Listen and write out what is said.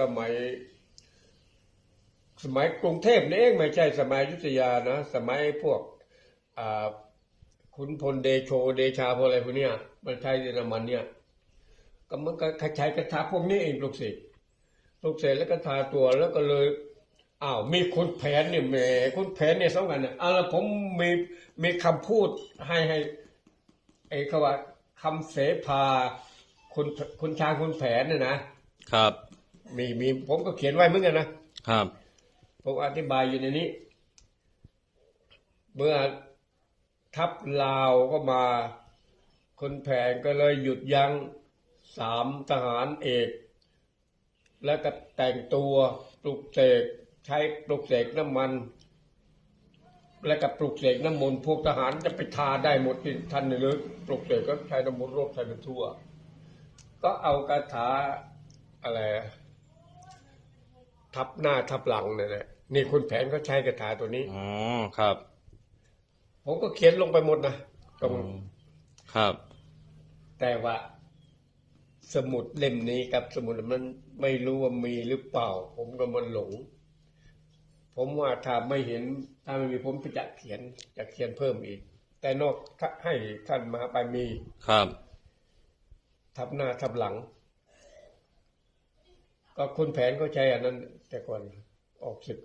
สมัย สมัยกรุงเทพนี่เองไม่ใช่สมัยยุธยานะ สมัยพวกอ่าขุนพลเดโชเดชาพวกอะไรพวกเนี้ยมันใช้เยอรมันเนี่ยก็มันก็ใช้กระทาพวกนี้เองลุกเสกปลุกเสกแล้วก็ทาตัวแล้วก็เลยอ้าวมีคุณแผนเนี่ยแหมคุณแผนเนี่ยสองกันเนี่ยเอาละผมมีมีคำพูดให้ให้ไอ้คำว่าคำเสภาคุณคุณชางคุณแผนเนี่ยนะครับ มีมีผมก็เขียนไว้เหมือนกันนะครับ ผมอธิบายอยู่ในนี้ เมื่อทัพลาวก็มา คนแผนก็เลยหยุดยั้งสามทหารเอก แล้วก็แต่งตัวปลุกเสกใช้ปลุกเสกน้ำมัน แล้วก็ปลุกเสกน้ำมนต์พวกทหารจะไปทาได้หมดที่ท่านนี่เลยปลุกเสกก็ใช้น้ำมนต์รบใช้เป็นทั่ว ก็เอาคาถาอะไรอะ ทับหน้าทับหลังนั่นแหละนี่คุณแผนเขาใช้คาถาตัวนี้อ๋อครับ ผมก็เขียนลงไปหมดนะตรงครับ แต่ว่า สมุดเล่มนี้กับสมุดมันไม่รู้ว่ามีหรือเปล่า ผมก็มันหลง ผมว่าถ้าไม่เห็นถ้าไม่มีผมจะเขียนจะเขียนเพิ่มอีก แต่นอกถ้าให้ท่านมหาไปมีครับ ทับหน้าทับหลัง ก็คุณแผนก็ใช้อันนั้น แต่ก่อนออกศึก